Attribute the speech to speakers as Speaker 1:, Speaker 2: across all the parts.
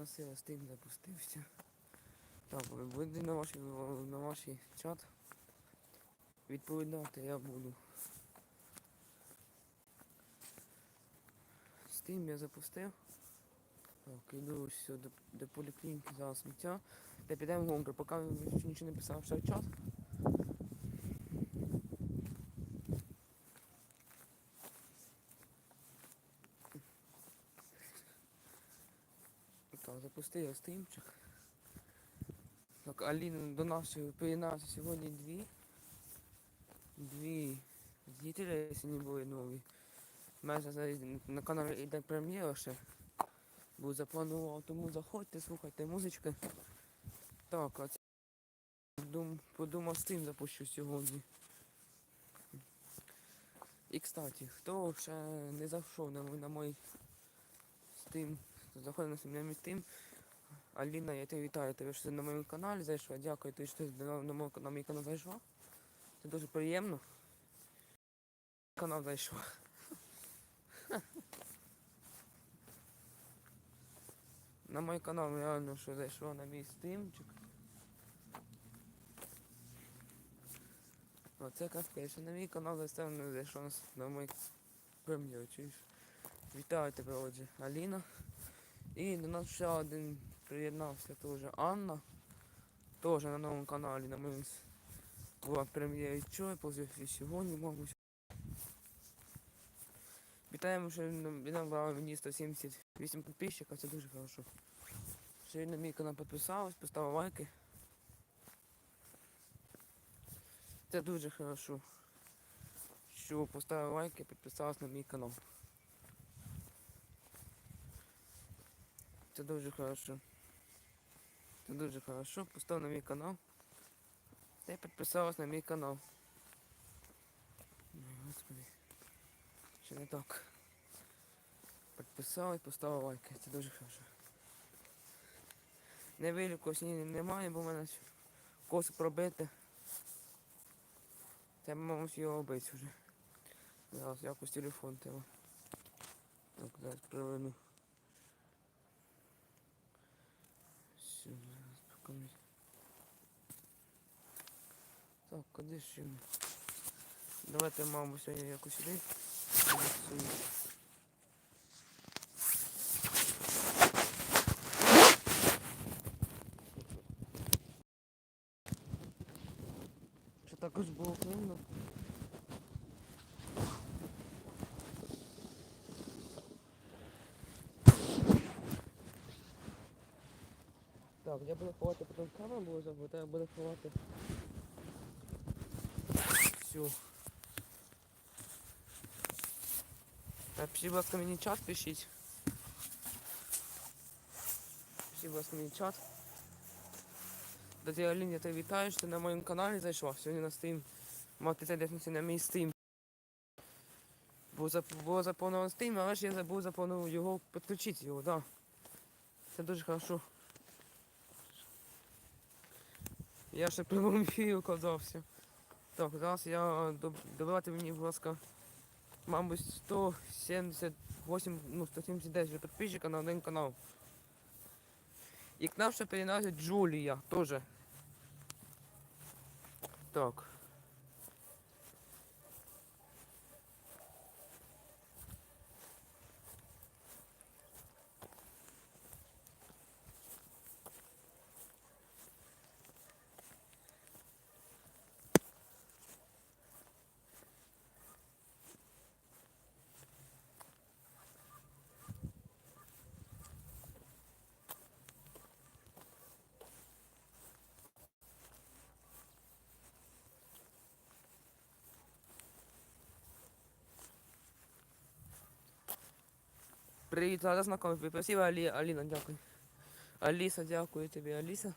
Speaker 1: на сила Steam запустився. Так, ви будете на ваш, на ваш чат відповідати я буду. Steam я запустив. Так, іду сюди до, до поліклініки за сміття. Та підемо в гонку, поки він нічого не писав, ще в чат. Я стрімчик. Так, Аліна до нас приєдналася сьогодні дві. Дві дітей сьогодні були нові. У мене на каналі йде прем'єра ще. Бо запланував, тому заходьте, слухайте музички. Так, а це дум, подумав з тим запущу сьогодні. І кстати, хто ще не зайшов на, мій- на мій Steam, заходить на сім'я Steam, Аліна, я тебе вітаю, тебе що ти на моєму каналі зайшла. Дякую, ти що ти на, на, мой- на мій канал зайшла. Це дуже приємно. Канал зайшла. На мій канал реально що зайшло на мій стримчик. Оце кафе, що на мій канал зайшло, не зайшло на, мій прем'єр? Вітаю тебе, отже, Аліна. І до нас ще один приєднався теж Анна. Теж на новому каналі на моєму була прем'єра чого, і сьогодні, мабуть. Вітаємо, що він набрав мені 178 підписчиків, це дуже хорошо. Що він на мій канал підписалась, поставив лайки. Це дуже хорошо. Що поставив лайки, підписалась на мій канал. Це дуже хорошо. Це дуже хорошо. Постав на мій канал. Та й підписалась на мій канал. Ой, Господи. Ще не так. Підписали, поставили лайки. Це дуже хорошо. Не виліку сьогодні немає, бо в мене коси пробити. Це мабуть його робити вже. Зараз якось телефон треба. Так, зараз проверну. Все, ми- Так, куди ще? Давайте, мабуть, сьогодні якось. Сюди. Що також було Так, я буду ховати, потім камера буду забути, я буду ховати. Все. Пишіть, будь ласка, мені чат пишіть. Пишіть, будь ласка, мені чат. Дати Алін, я тебе вітаю, що ти на моєму каналі зайшла. Сьогодні на стрім. Мати це десь на мій стрім. Бо зап- було але ж я забув заповнив його, підключити його, так. Да. Це дуже хорошо. Я ще ефірі оказався. Так, зараз я доб- добивати мені, будь ласка, мабуть, 178, ну 179 підписчика на один канал. І к нам ще переносить Джулія теж. Так. Привіт, рада знакомитися. Спасибо, Алі, Аліна, дякую. Аліса, дякую тобі, Аліса.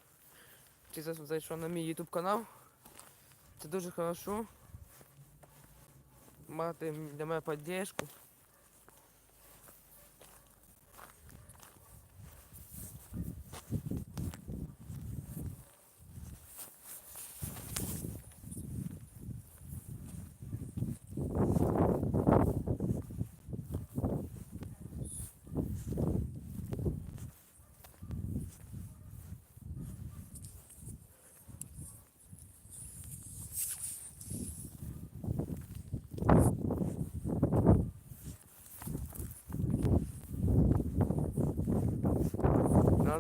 Speaker 1: Ти за- зайшов на мій YouTube канал. Це дуже хорошо. Мати для мене підтримку.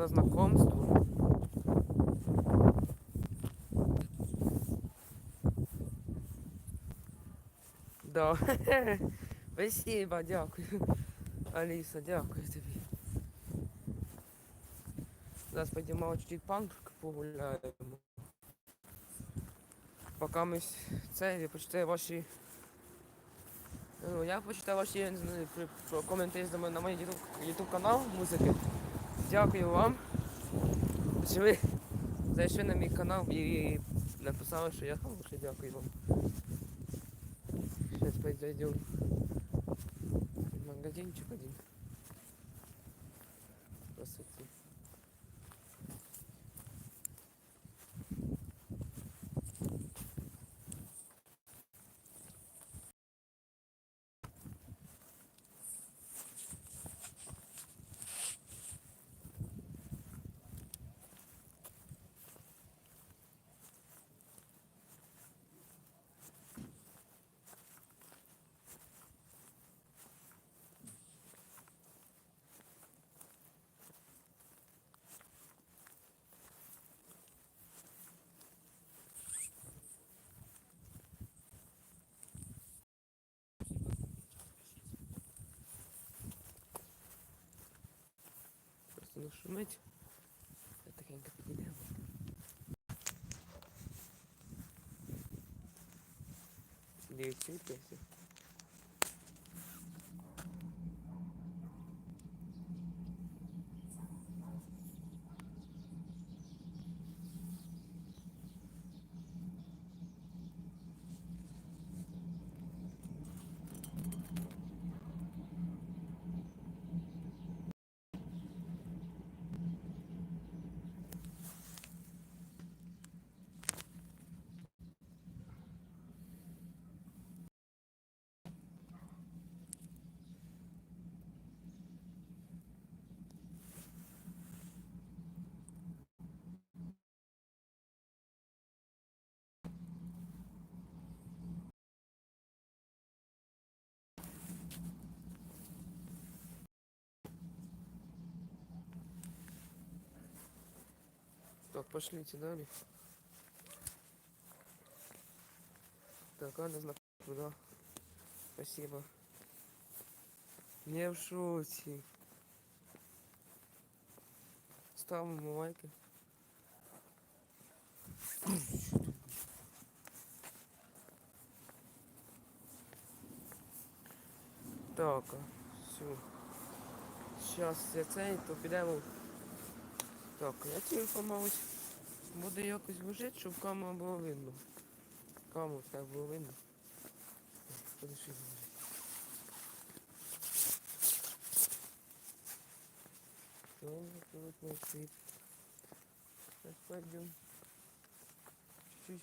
Speaker 1: Рада знакомству. Да. Спасибо, дякую. Аліса, дякую тобі. Зараз підіймемо чуть-чуть панк погуляємо. Поки ми це, я почитаю ваші. Ну, я почитаю ваші за на мій YouTube канал музики. Дякую вам. Що ви зайшли на мій канал і написали, що я хороший, дякую вам. Сейчас пойдем в магазинчик один. Красоты. Не шумить. Тихенько підійдемо. Дивіться, песня. Так, пошлите далее. Так, Аня знак туда. Спасибо. Не в шоці. Ставимо лайки. Так, все. Зараз я цей, то підемо. Так, я телефон, мабуть, буде якось вложити, щоб камеру було видно. Камеру так було видно. Подиши. Тоже тут мой свет. Сейчас пойдем. Чуть-чуть.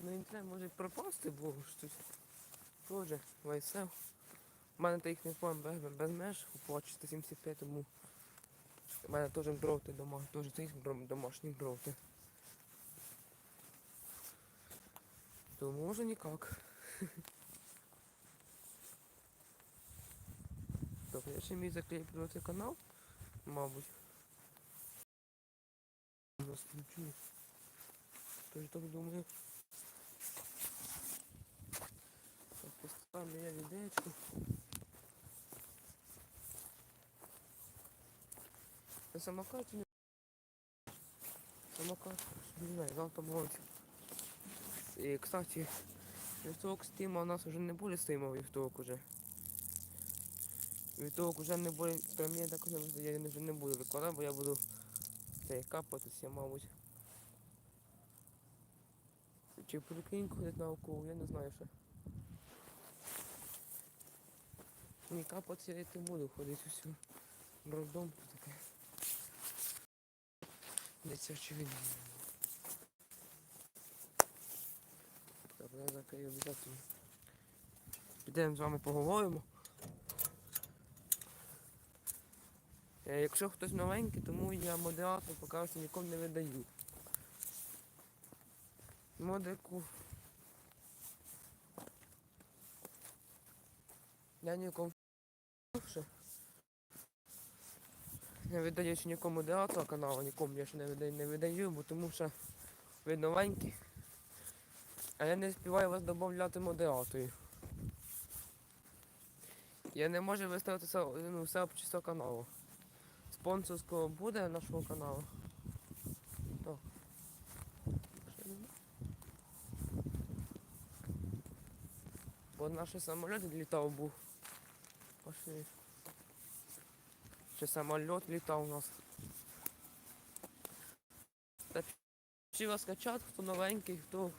Speaker 1: Ну інтернет може пропасти, бо щось теж вайсел. У мене та їх не без, без меж по 475, тому у мене теж дроти дома, теж цих домашні дроти. То може ніяк. Так, я ще міг закріплювати канал, мабуть. Розключу. Тож так думаю. Так, поставлю я відеечку. На самокаті не... Самокат, не знаю, завтра молодь. І, кстати, вівторок стима у нас вже не буде стима вівторок уже. Вівторок вже не буде, прям я так не я вже не буду викладати, бо я буду це капатися, мабуть. Чи прикинь ходить на укол, я не знаю ще. Ні, капатися я не буду ходити усю. Роддом тут таке. Десь очевидно. Закрию обов'язково. Підемо з вами поговоримо. Е, Якщо хтось новенький, тому я модератор поки нікому не видаю. Модику. Я нікому. Не видаю ще нікому модератора каналу, нікому я ще не видаю, не видаю, бо тому що ви новенькі. А я не співаю вас додати модераторів. Я не можу виставити се- ну, все чисто каналу. Спонсорського буде нашого каналу. Так. Бо наш самоліт літав був. Пошли. Ще самоліт літав у нас. Вас скачати, хто новенький, хто.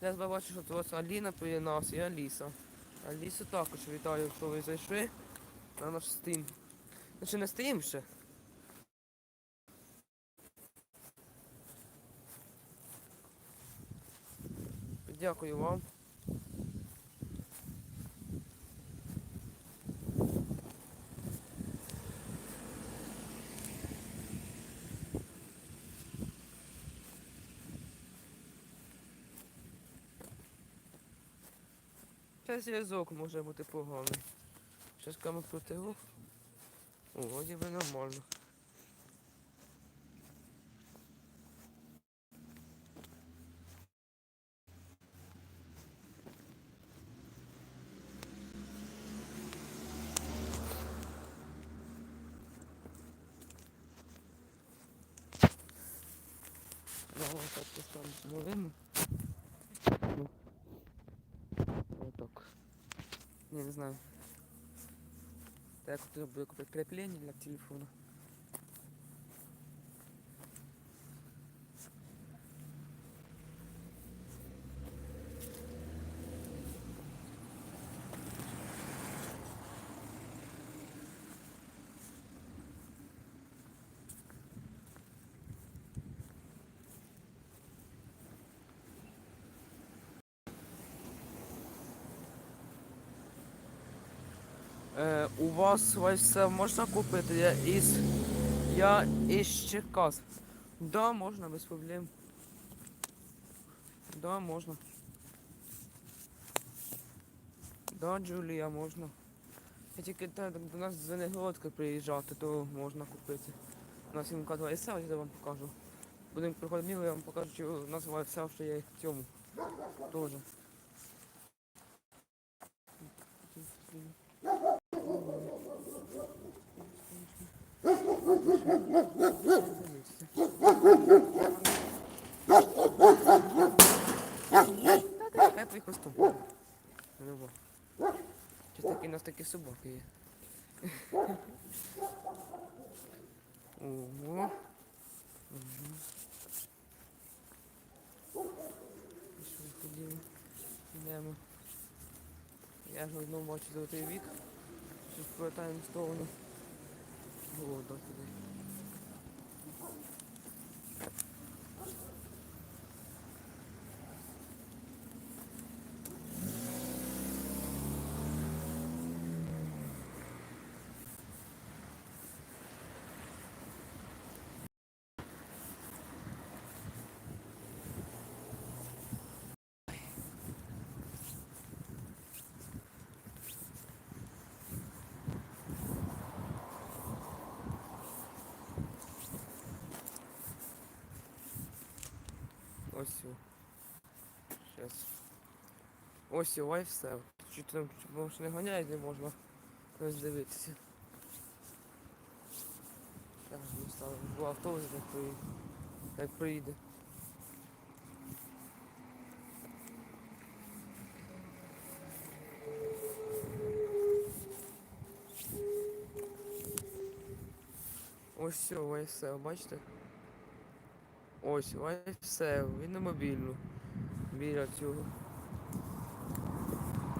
Speaker 1: Я бачу, що тут Аліна приєднався і Аліса. Алісу також вітаю, що ви зайшли на наш стрім. Значить не стрім ще. Дякую вам. Це зв'язок може бути поганий. Щас кому протягу. О, ніби би нормально. Не, знаю. Так вот буду купити крепление для телефону. Е, у вас все можна купити? Я із. Я із Черкас. Да, можна, без проблем. Да, можна. Да, Джулія, можна. Я тільки те, до нас з Венегородка приїжджати, то можна купити. У нас МК 2 СЛ, я вам покажу. Будемо приходити, я вам покажу, що у нас все, що є в цьому. Тоже. Твій хвостом. Любо. Чи такі у нас такі собаки є? Ого. Що ви ходили? Йдемо. Я ж одну бачу золотий вік. Щось повертаємо в сторону. Голода туди. Ось. Щас. Ось і все. Чуть там ж не ганяють, не можна роздивитися. Так, ми ставимо два автобуси, як приїде. Як приїде. Ось все, все, бачите? Ось, ось все, він на мобільну. Біля цього.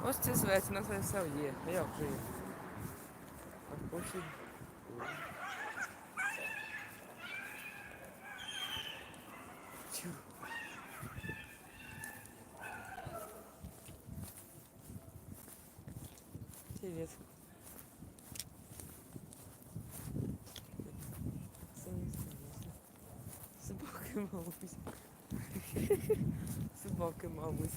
Speaker 1: Ось це зветься, на це все є. А як же є? Так, пошли. Мабуть. Собаки, мабуть.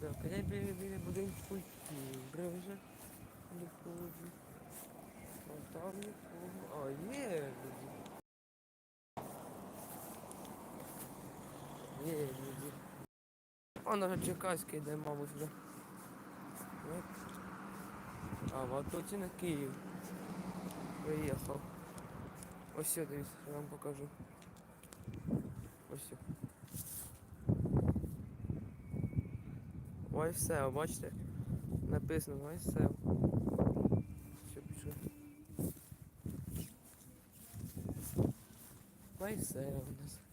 Speaker 1: Так, я біля, будинку культури вже. Не ходжу. А там нікого. А, є люди. Є люди. Он вже Черкаський йде, мабуть, вже. А, вот тут на Київ. Приїхав. Ось дивіться, я вам покажу. Ось. Ой, все, бачите? Написано ой, все. Все пишу. Ой, все у нас.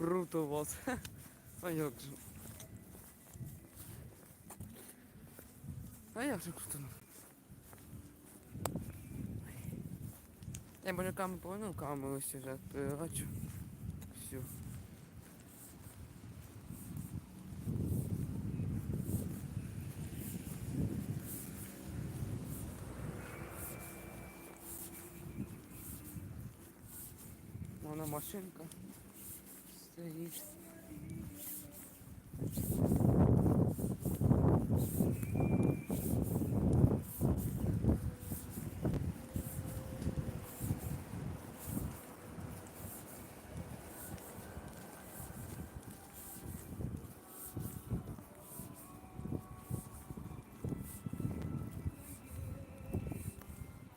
Speaker 1: Круто у вас. А як же? А як же круто? Я може камеру повернув камеру сюжет передачу. Все. Вона машинка стоїть.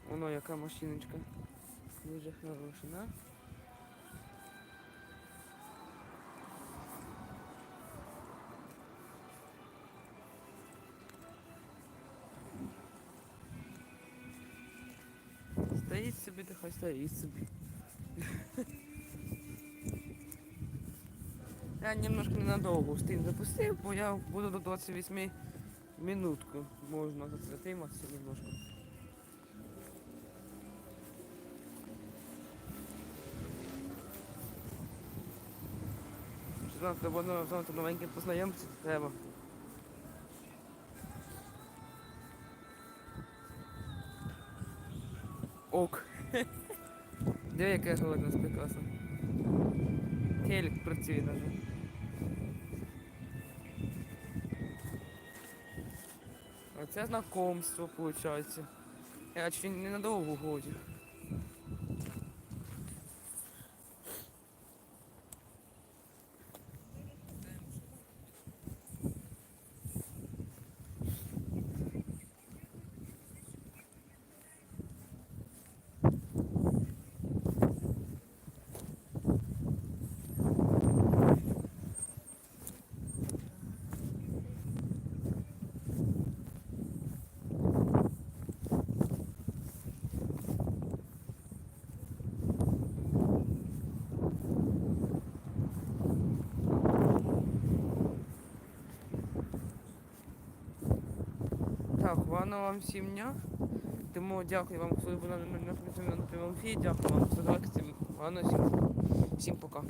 Speaker 1: Воно яка машиночка. Дуже хороша, да? Стоїть собі, та хай стоїть собі. Я немножко ненадовго стрім запустив, бо я буду до 28 минутку. Можна затриматися немножко. Завтра воно завтра новеньке познайомитися треба. Ок. Диви, яке голодна спекаса? Телек працює навіть. Оце знакомство виходить. Я чи ненадовго годі. Так, гарного вам всім дня. Тому дякую вам, хто був на, прямому ефірі. Дякую вам за захист. Гарно всім, всім пока.